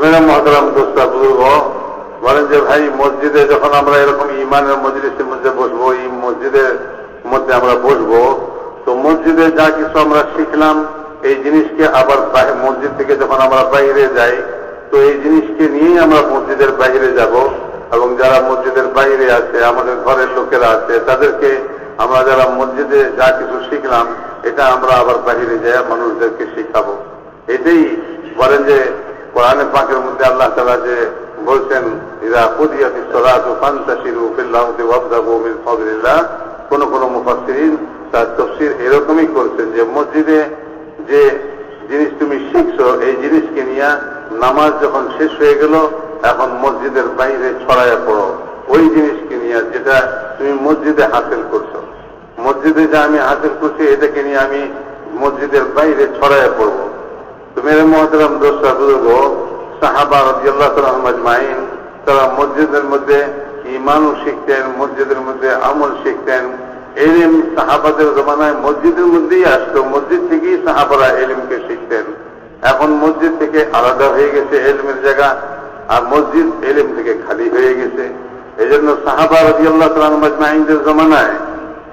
মেরা মহতরাম দোস্তা বুজুর্গ বলেন যে, ভাই, মসজিদে যখন আমরা এরকম ইমানের মজলিসের মধ্যে বসবো, এই মসজিদের মধ্যে আমরা বসবো, তো মসজিদে যা কিছু আমরা শিখলাম, এই জিনিসকে আবার মসজিদ থেকে যখন আমরা বাইরে যাই, তো এই জিনিসকে নিয়েই আমরা মসজিদের বাইরে যাব এবং যারা মসজিদের বাইরে আছে, আমাদের ঘরের লোকেরা আছে, তাদেরকে আমরা যারা মসজিদে যা কিছু শিখলাম, এটা আমরা আবার বাইরে যাই মানুষদেরকে শিখাবো। এটাই বলেন যে কোরআনে পাকের মধ্যে আল্লাহ তালা যে বলছেন ইরা কুদিয়াতি সলাতু ফান্তাশিরু ফিল আরদি ওয়াবতাগু মিন ফাদলিল্লাহ, কোন কোন মুফাসসিরিন তার তফসির এরকমই করছেন যে মসজিদে যে জিনিস তুমি শিখছো, এই জিনিসকে নিয়ে নামাজ যখন শেষ হয়ে গেল, এখন মসজিদের বাইরে ছড়াইয়া পড়ো। ওই জিনিসকে নিয়ে যেটা তুমি মসজিদে হাসিল করছ। মসজিদে যা আমি হাসিল করছি, এটাকে নিয়ে আমি মসজিদের বাইরে ছড়াইয়া পড়ব। তো মেরে মহতরম বুজুর্গ সাহাবা রাজিয়াল্লাহ আজমাইন, তারা মসজিদের মধ্যে ইমানও শিখতেন, মসজিদের মধ্যে আমল শিখতেন। এলিম সাহাবাদের জমানায় মসজিদের মধ্যেই আসতো, মসজিদ থেকেই সাহাবারা এলিমকে শিখতেন। এখন মসজিদ থেকে আলাদা হয়ে গেছে এলিমের জায়গা, আর মসজিদ এলিম থেকে খালি হয়ে গেছে। এই জন্য সাহাবা রাজিয়াল্লাহ আজমাইনদের জমানায়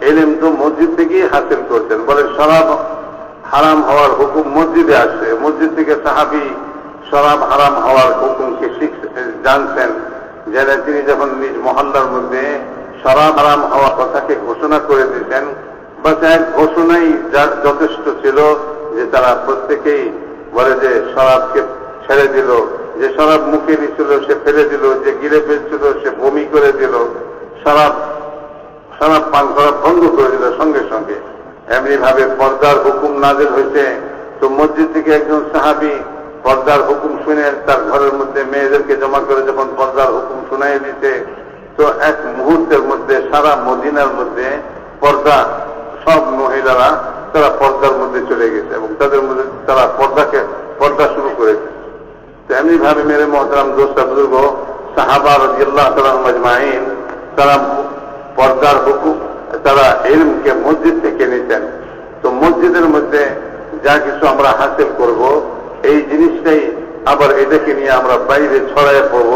এলিম তো মসজিদ থেকেই হাসিল করতেন। বলে শরাব হারাম হওয়ার হুকুম মসজিদে আসছে মসজিদ থেকে সাহাবি শরাব হারাম হওয়ার হুকুমকে জানতেন। যেন তিনি যখন নিজ মহল্লার মধ্যে শরাব হারাম হওয়ার কথাকে ঘোষণা করে দিতেন বাস এক ঘোষণাই যার যথেষ্ট ছিল যে তারা প্রত্যেকেই বলে যে শরাবকে ছেড়ে দিল, যে শরাব মুখে নিছিল, সে ফেলে দিল, যে গিলে ফেলছিল, সে বমি করে দিল শরাব শরাব পান করা বন্ধ করে দিল সঙ্গে সঙ্গে এমনি ভাবে পর্দার হুকুম নাজিল হয়েছে। তো মসজিদ থেকে একজন সাহাবি পর্দার হুকুম শুনে তার ঘরের মধ্যে মেয়েদেরকে জমা করে যখন পর্দার হুকুম শুনাই দিতে তো এক মুহূর্তের মধ্যে সারা মদিনার মধ্যে পর্দা, সব মহিলারা তারা পর্দার মধ্যে চলে গেছে এবং তাদের মধ্যে তারা পর্দাকে, পর্দা শুরু করেছে। তেমনি ভাবে মেরে মহতরাম দোস্তা বুজুর্গ সাহাবা রাজিয়াল্লাহ তালাম আজমাইন, তারা পর্দার হুকুম তারা এলমকে মসজিদ থেকে নিতেন। তো মসজিদের মধ্যে যা কিছু আমরা হাসিল করব, এই জিনিসটাই আবার এটাকে নিয়ে আমরা বাইরে ছড়ায় পড়ব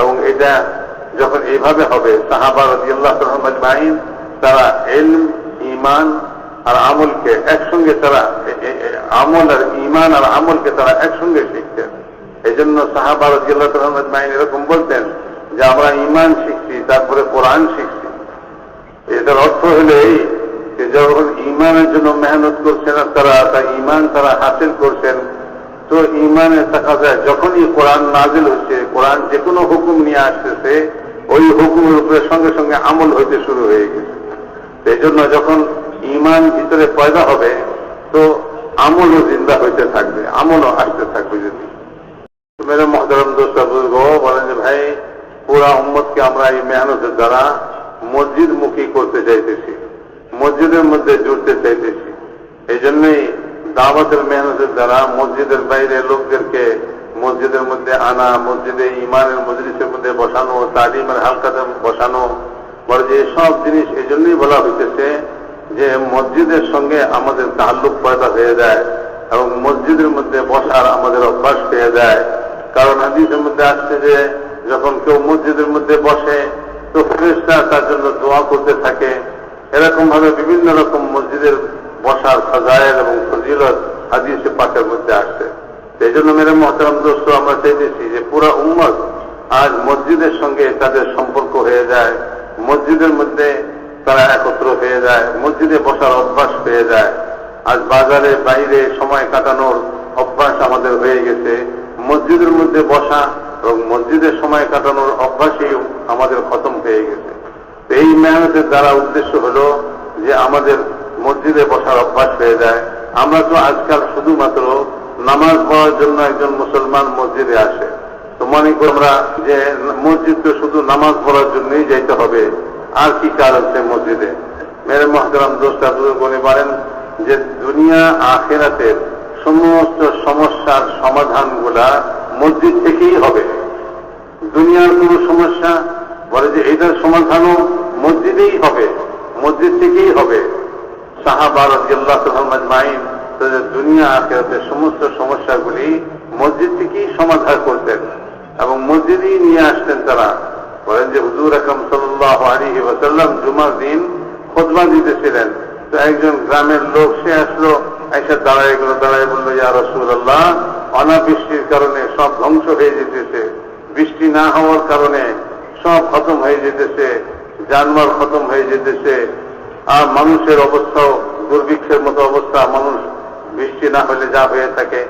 এবং এটা যখন এইভাবে হবে, সাহাবা রাজিয়াল্লাহ তালাম আজমাইন তারা এলম ইমান আর আমলকে একসঙ্গে তারা আমল আর ইমান আর আমলকে তারা একসঙ্গে শিখতেন। এই জন্য সাহাবার তালাম মাইন এরকম বলতেন যে, আমরা ইমান শিখছি, তারপরে কোরআন শিখছি। এটার অর্থ হলো এই যে যখন ইমানের জন্য মেহনত করছেন তারা তা ইমান তারা হাসিল করছেন, তো ইমানে দেখা যায় যখনই কোরআন নাজিল হচ্ছে, কোরআন যে কোনো হুকুম নিয়ে আসতেছে, ওই হুকুমের উপরে সঙ্গে সঙ্গে আমল হইতে শুরু হয়ে গেছে। এই জন্য যখন ইমান ভিতরে পয়দা হবে, তো আমলও জিন্দা হইতে থাকবে, আমলও আসতে থাকবে যদি। মেরে মহতরম দোস্তা, বুজুর্গ, বলেন যে ভাই, পুরা উম্মতকে আমরা এই মেহনতের দ্বারা মসজিদ মুখী করতে চাইতেছি। মসজিদের মধ্যে জুড়তে চাইতেছি। এই জন্যই দাওয়াতের মেহনতের দ্বারা মসজিদের বাইরে লোকদেরকে মসজিদের মধ্যে আনা, মসজিদে ইমানের মজলিসের মধ্যে বসানো, তালিমের হালকাতে বসানো বলে যে সব জিনিস এই জন্যই বলা হইতেছে যে মসজিদের সঙ্গে আমাদের তাল্লুক পয়দা হয়ে যায় এবং মসজিদের মধ্যে বসার আমাদের অভ্যাস পেয়ে যায়। কারণ হাদিসের মধ্যে আসছে যে যখন কেউ মসজিদের মধ্যে বসে তো ফেরেশতা তার জন্য দোয়া করতে থাকে। এরকম ভাবে বিভিন্ন রকম মসজিদের বসার সাজায়ের এবং ফজিলত হাদিসে পাকের মধ্যে আসছে। এই জন্য মেরে মহতারাম দোস্ত, আমরা চাইতেছি যে পুরা উম্মত আজ মসজিদের সঙ্গে তাদের সম্পর্ক হয়ে যায়। মসজিদের মধ্যে তারা একত্র হয়ে যায়, মসজিদে বসার অভ্যাস হয়ে যায়। আজ বাজারে বাইরে সময় কাটানোর অভ্যাস আমাদের হয়ে গেছে। মসজিদের মধ্যে বসা এবং মসজিদের সময় কাটানোর অভ্যাসই আমাদের খতম হয়ে গেছে। এই মেহনতের দ্বারা উদ্দেশ্য হলো যে আমাদের মসজিদে বসার অভ্যাস হয়ে যায়। আমরা তো আজকাল শুধুমাত্র নামাজ পড়ার জন্য একজন মুসলমান মসজিদে আসে। তো মনে করি আমরা যে মসজিদ তো শুধু নামাজ পড়ার জন্যই যাইতে হবে। আর কি কাজ আছে মসজিদে? মেরে মহতরাম দোষটা বলে পারেন যে দুনিয়া আখেরাতের সমস্ত সমস্যার সমাধানগুলা মসজিদ থেকেই হবে। দুনিয়ার কোন সমস্যা, বলে যে এটার সমাধানও মসজিদেই হবে, মসজিদ থেকেই হবে। সাহাবার আল্লাহ মাইন তাদের দুনিয়া আখেরাতের সমস্ত সমস্যাগুলি মসজিদ থেকেই সমাধান করতেন এবং মসজিদেই নিয়ে আসতেন তারা। বলেন যে হুজুর আকরম সাল্লাহ আলী ওসাল্লাম জুমার দিন খোদবা দিতেছিলেন। তো একজন গ্রামের লোক সে আসলো এসে দাঁড়ায় গেল, দাঁড়ায় বলল, ইয়া রসুল্লাহ অনাবৃষ্টির কারণে সব ধ্বংস হয়ে যেতেছে। বৃষ্টি না হওয়ার কারণে সব খতম হয়ে যেতেছে জানমাল খতম হয়ে যেতেছে। আর মানুষের অবস্থাও, দুর্ভিক্ষের মতো অবস্থা, মানুষ বৃষ্টি না হলে যা হয়ে থাকে।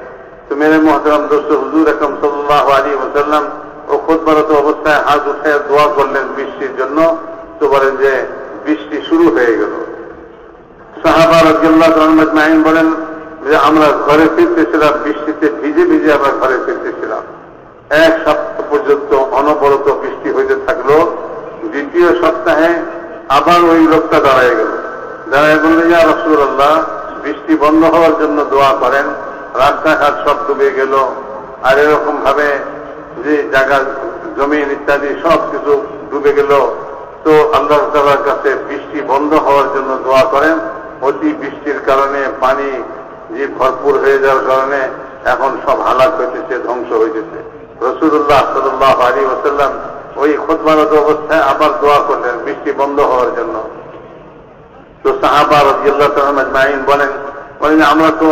তো মেরে মহতরাম দোস্ত, হুজুর আকরম সাল্লাহ আলী ওসাল্লাম ও খোদবারত অবস্থায় হাত উঠায় দোয়া করলেন বৃষ্টির জন্য। তো বলেন যে, বৃষ্টি শুরু হয়ে গেল। সাহাবা রাজিয়াল্লাহ মাহিন বলেন যে, আমরা ঘরে ফিরতেছিলাম, বৃষ্টিতে ভিজে ভিজে আমরা ঘরে ফিরতেছিলাম। এক সপ্তাহ পর্যন্ত অনবরত বৃষ্টি হইতে থাকল। দ্বিতীয় সপ্তাহে আবার ওই লোকটা দাঁড়ায় গেল। দাঁড়ায় বললে, ইয়া রসুল্লাহ বৃষ্টি বন্ধ হওয়ার জন্য দোয়া করেন। রাস্তাঘাট সব ডুবে গেল। আর এরকম ভাবে যে জায়গা, জমিন ইত্যাদি সব কিছু ডুবে গেল। তো আল্লাহ তালার কাছে বৃষ্টি বন্ধ হওয়ার জন্য দোয়া করেন। অতি বৃষ্টির কারণে পানি যে ভরপুর হয়ে যাওয়ার কারণে এখন সব হালাক হইতেছে, ধ্বংস হইতেছে। রসুল্লাহ সাল্লাহ আলী ওসাল্লাম ওই খোদমারত অবস্থায় আবার দোয়া করলেন, বৃষ্টি বন্ধ হওয়ার জন্য। তো সাহাবা রাজিয়াল্লাহ মাইন বলেন বলেন, আমরা তো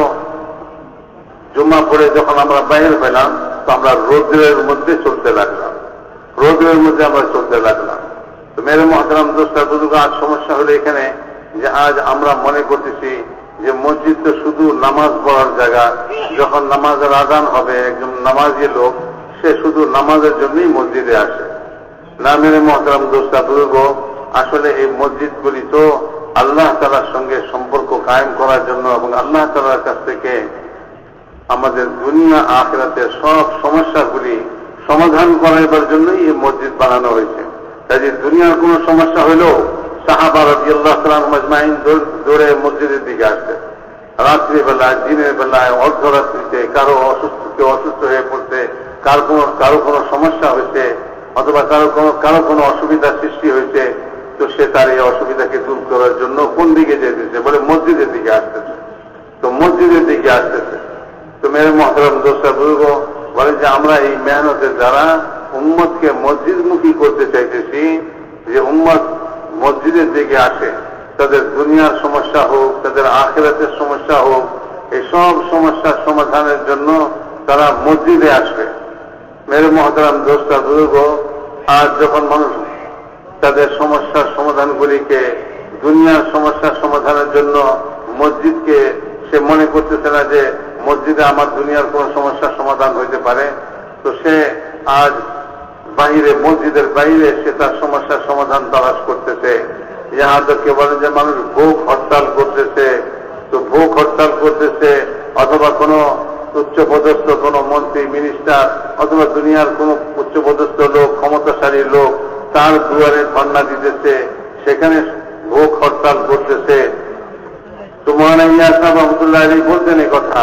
জুম্মা পড়ে যখন আমরা বাইরে পেলাম তো আমরা রোদ্রের মধ্যে চলতে লাগলাম। রোদ্রের মধ্যে আমরা চলতে লাগলাম। তো মেরে মহাতারাম দোস্তা, বুজুর্গ, আজ সমস্যা হলো এখানে যে আজ আমরা মনে করতেছি যে মসজিদ তো শুধু নামাজ পড়ার জায়গা। যখন নামাজের আদান হবে, একজন নামাজি লোক সে শুধু নামাজের জন্যই মসজিদে আসে। না মেরে মহতারাম দোস্তা বুজুর্গ আসলে এই মসজিদগুলি তো আল্লাহ তালার সঙ্গে সম্পর্ক কায়েম করার জন্য এবং আল্লাহ তালার কাছ থেকে আমাদের দুনিয়া আখরাতের সব সমস্যাগুলি সমাধান করাইবার জন্যই এই মসজিদ বানানো হয়েছে। কাজে দুনিয়ার কোনো সমস্যা হইলেও সাহাবা আল্লাহ সালাম মজমাইন দৌড়ে মসজিদের দিকে আসছে। রাত্রিবেলায় দিনের বেলায়, অর্ধরাত্রিতে কারও অসুস্থ অসুস্থ হয়ে পড়ছে কার কোনো, কারও কোনো সমস্যা হয়েছে, অথবা কারও কোনো কারও কোনো অসুবিধা সৃষ্টি হয়েছে, তো সে তার এই অসুবিধাকে দূর করার জন্য কোন দিকে যেতেছে বলে মসজিদের দিকে আসতেছে। তো মসজিদের দিকে আসতেছে। তো মেরে মহতরম দোষটা বুঝব বলে যে, আমরা এই মেহনতের দ্বারা উম্মতকে মসজিদমুখী করতে চাইতেছি, যে উম্মত মসজিদের দিকে আসে, তাদের দুনিয়ার সমস্যা হোক, তাদের আখেরাতের সমস্যা হোক, এই সব সমস্যার সমাধানের জন্য তারা মসজিদে আসবে। মেরে মহতরাম দোষটা বুঝব আর যখন মানুষ তাদের সমস্যার সমাধানগুলিকে, দুনিয়ার সমস্যার সমাধানের জন্য মসজিদকে, সে মনে করতেছে না যে মসজিদে আমার দুনিয়ার কোন সমস্যার সমাধান হইতে পারে, তো সে আজ বাহিরে, মসজিদের বাইরে সে তার সমস্যার সমাধান তালাশ করতেছে। ইহা তো কে বলে যে মানুষ ভোগ হরতাল করতেছে, তো ভোগ হরতাল করতেছে অথবা কোনো উচ্চপদস্থ কোনো মন্ত্রী মিনিস্টার অথবা দুনিয়ার কোনো উচ্চপদস্থ লোক, ক্ষমতাশালী লোক তার দুয়ারে ধর্ণা দিতেছে, সেখানে ভোগ হরতাল করতেছে। তো মহানা ইয়াস রহমতুল্লাহ আলী বলতেন এই কথা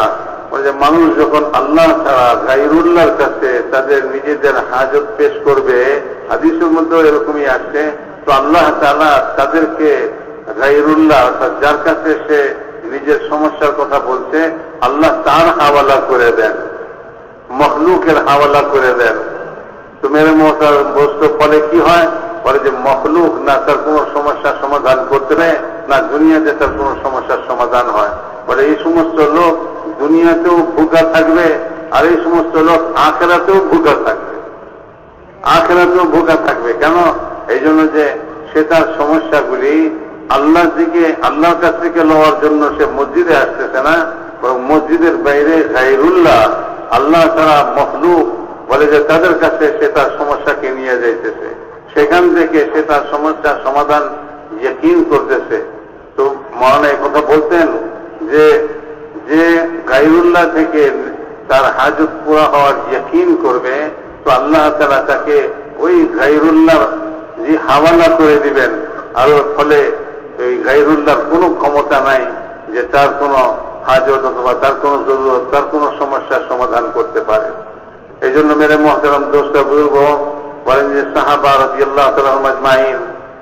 যে মানুষ যখন আল্লাহ ছাড়া, গাইরুল্লাহর কাছে তাদের নিজেদের হাজত পেশ করবে, হাদিসের মধ্যেও এরকমই আসছে তো আল্লাহ তালা তাদেরকে গাইরুল্লাহ অর্থাৎ যার কাছে সে নিজের সমস্যার কথা বলছে, আল্লাহ তার হাওয়ালা করে দেন, মখলুকের হাওয়ালা করে দেন। তো মেরে বস্তু ফলে কি হয়? বলে যে মখলুক না তার কোন সমস্যার সমাধান করতে না দুনিয়াতে তার কোন সমস্যার সমাধান হয়। বলে এই সমস্ত লোক দুনিয়াতেও ভুগা থাকবে আর এই সমস্ত লোক আখেরাতেও ভুগা থাকবে। আখেরাতেও ভুগা থাকবে কেন? এই জন্য যে সে তার সমস্যাগুলি আল্লাহর দিকে, আল্লাহর কাছ থেকে লওয়ার জন্য সে মসজিদে আসতেছে না, বরং মসজিদের বাইরে গাইরুল্লাহ আল্লাহ তারা মখলুক বলে যে তাদের কাছে সে তার সমস্যাকে নিয়ে যাইতেছে। সেখান থেকে সে তার সমস্যার সমাধান ইয়কিন করতেছে। তো মহানা কথা বলতেন যে যে গাইরুল্লাহ থেকে তার হাজত পুরা হওয়ার ইয়কিন করবে, তো আল্লাহ তারা তাকে ওই গাইরুল্লাহ হাওয়ালা করে দিবেন, আর ফলে ওই গাইরুল্লাহর কোনো ক্ষমতা নাই যে তার কোনো হাজত অথবা তার কোনো জরুরত, তার কোনো সমস্যার সমাধান করতে পারে। এই জন্য মেরে মহতারাম দোষটা বুঝব বলেন যে সাহাবা রাজি আল্লাহ মাইন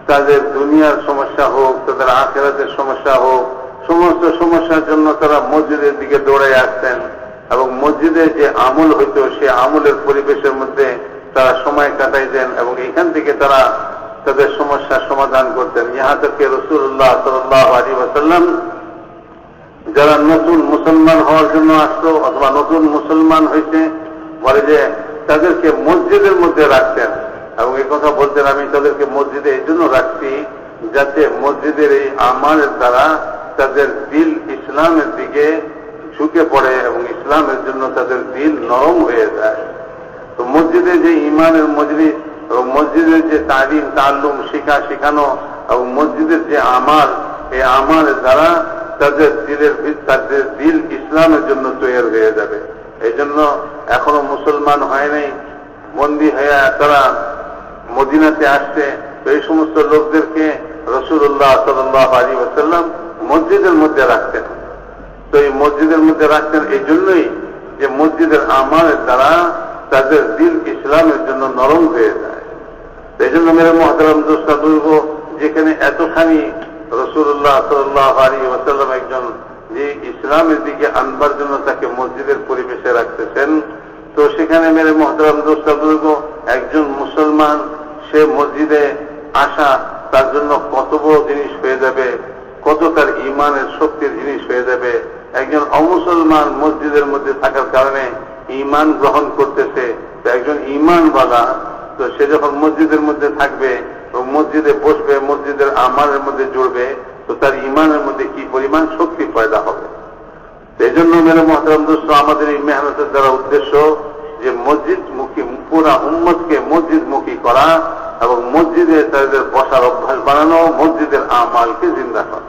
তাদের দুনিয়ার সমস্যা হোক, তাদের আখেরাতের সমস্যা হোক, সমস্ত সমস্যার জন্য তারা মসজিদের দিকে দৌড়ে আসতেন এবং মসজিদে যে আমল হইত, সে আমলের পরিবেশের মধ্যে তারা সময় কাটাইতেন এবং এখান থেকে তারা তাদের সমস্যার সমাধান করতেন। ইহা থেকে রসুল্লাহ সাল্লাহ আলী ওয়াসাল্লাম যারা নতুন মুসলমান হওয়ার জন্য আসতো অথবা নতুন মুসলমান হয়েছে বলে যে তাদেরকে মসজিদের মধ্যে রাখতেন। এবং এই কথা বলতেন, আমি তাদেরকে মসজিদে এই জন্য রাখছি যাতে মসজিদের এই আমালের দ্বারা তাদের দিল ইসলামের দিকে ঝুঁকে পড়ে এবং ইসলামের জন্য তাদের দিল নরম হয়ে যায়। তো মসজিদে যে ইমানের মজলিস এবং মসজিদের যে তালিম, তাল্লুম শিখা শেখানো এবং মসজিদের যে আমার এই আমালের দ্বারা তাদের দিলের তাদের দিল ইসলামের জন্য তৈরি হয়ে যাবে। এই জন্য এখনও মুসলমান হয় নাই, বন্দী হয়ে তারা মদিনাতে আসছে। তো এই সমস্ত লোকদেরকে রসুল্লাহ সাল্লাহ আলী ওসাল্লাম মসজিদের মধ্যে রাখতেন। তো এই মসজিদের মধ্যে রাখতেন এই জন্যই যে মসজিদের আমার দ্বারা তাদের দিল ইসলামের জন্য নরম হয়ে যায়। এই জন্য মেরে মহাতারাম দোস্তা দুর্গ যেখানে এতখানি রসুল্লাহ সাল্লাহ আলী ওসাল্লাম একজন যে ইসলামের দিকে আনবার জন্য তাকে মসজিদের পরিবেশে রাখতেছেন, তো সেখানে মেরে মহতরম দোস্তা দুর্গ একজন মুসলমান, সে মসজিদে আসা তার জন্য কত বড় জিনিস হয়ে যাবে, কত তার ইমানের শক্তির জিনিস হয়ে যাবে। একজন অমুসলমান মসজিদের মধ্যে থাকার কারণে ইমান গ্রহণ করতেছে একজন ইমানওয়ালা তো সে যখন মসজিদের মধ্যে থাকবে মসজিদে বসবে, মসজিদের আমানের মধ্যে জুড়বে, তো তার ইমানের মধ্যে কি পরিমাণ শক্তি পয়দা হবে? এই জন্য মেরে মহতরম দোস্ত, আমাদের এই মেহনতের দ্বারা উদ্দেশ্য যে মসজিদ মুখী পুরা উম্মতকে মসজিদ মুখী করা এবং মসজিদে তাদের বসার অভ্যাস বানানো, মসজিদের আমালকে জিন্দা করা।